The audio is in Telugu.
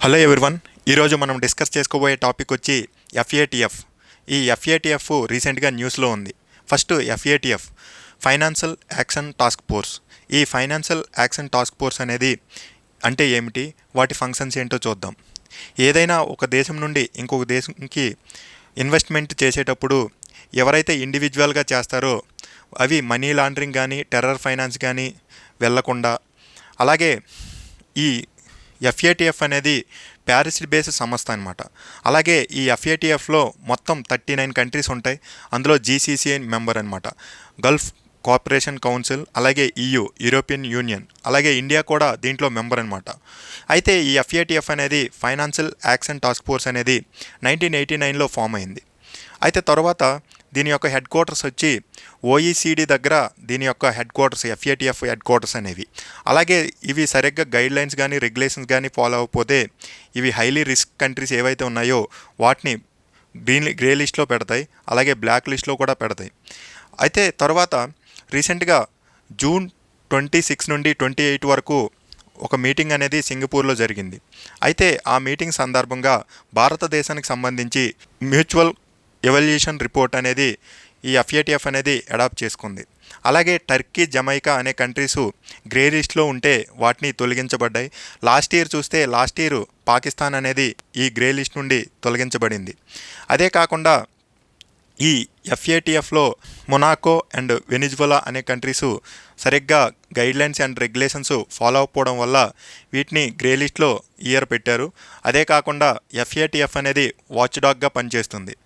హలో ఎవరివన్ ఈరోజు మనం డిస్కస్ చేసుకోబోయే టాపిక్ వచ్చి ఎఫ్ఏటిఎఫ్ ఈ ఎఫ్ఏటిఎఫ్ రీసెంట్గా న్యూస్లో ఉంది. First FATF financial action task force ఈ ఫైనాన్షియల్ యాక్షన్ టాస్క్ ఫోర్స్ అనేది అంటే ఏమిటి? వాటి ఫంక్షన్స్ ఏంటో చూద్దాం. ఏదైనా ఒక దేశం నుండి ఇంకొక దేశంకి ఇన్వెస్ట్మెంట్ చేసేటప్పుడు ఎవరైతే ఇండివిజువల్గా చేస్తారో అవి మనీ లాండరింగ్ కానీ టెర్రర్ ఫైనాన్స్ కానీ వెళ్ళకుండా అలాగే ఈ ఎఫ్ఏటిఎఫ్ అనేది ప్యారిస్ బేస్డ్ సంస్థ అనమాట అలాగే ఈ ఎఫ్ఏటిఎఫ్లో మొత్తం థర్టీ నైన్ కంట్రీస్ ఉంటాయి. అందులో జీసీసీఐ మెంబర్ అనమాట గల్ఫ్ కోఆపరేషన్ కౌన్సిల్ అలాగే ఈయూ యూరోపియన్ యూనియన్ అలాగే ఇండియా కూడా దీంట్లో మెంబర్ అనమాట అయితే ఈ ఎఫ్ఏటిఎఫ్ అనేది ఫైనాన్షియల్ యాక్షన్ టాస్క్ ఫోర్స్ అనేది నైన్టీన్ ఎయిటీ నైన్లో ఫామ్ అయింది. అయితే తర్వాత దీని యొక్క హెడ్ క్వార్టర్స్ వచ్చి ఓఈసీడీ దగ్గర దీని యొక్క headquarters FATF headquarters అనేవి. అలాగే ఇవి సరిగ్గా గైడ్ లైన్స్ కానీ రెగ్యులేషన్స్ కానీ ఫాలో అవ్వకపోతే ఇవి హైలీ రిస్క్ కంట్రీస్ ఏవైతే ఉన్నాయో వాటిని గ్రీన్ గ్రే లిస్ట్లో పెడతాయి అలాగే బ్లాక్ లిస్ట్లో కూడా పెడతాయి. అయితే తర్వాత రీసెంట్గా జూన్ ట్వంటీ సిక్స్ నుండి ట్వంటీ ఎయిట్ వరకు ఒక మీటింగ్ అనేది సింగపూర్లో జరిగింది. అయితే ఆ మీటింగ్ సందర్భంగా భారతదేశానికి సంబంధించి మ్యూచువల్ ఎవల్యూషన్ రిపోర్ట్ అనేది ఈ ఎఫ్ఏటిఎఫ్ అనేది అడాప్ట్ చేసుకుంది. అలాగే టర్కీ జమైకా అనే కంట్రీస్ గ్రే లిస్ట్లో ఉంటే వాటిని తొలగించబడ్డాయి. లాస్ట్ ఇయర్ చూస్తే లాస్ట్ ఇయర్ పాకిస్తాన్ అనేది ఈ గ్రే లిస్ట్ నుండి తొలగించబడింది. అదే కాకుండా ఈ ఎఫ్ఏటిఎఫ్లో మొనాకో అండ్ వెనిజువలా అనే కంట్రీస్ సరిగ్గా గైడ్లైన్స్ అండ్ రెగ్యులేషన్స్ ఫాలో అవ్వకపోవడం వల్ల వీటిని గ్రే లిస్ట్లో ఇయర్ పెట్టారు. అదే కాకుండా ఎఫ్ఏటిఎఫ్ అనేది వాచ్ డాగ్గా పనిచేస్తుంది.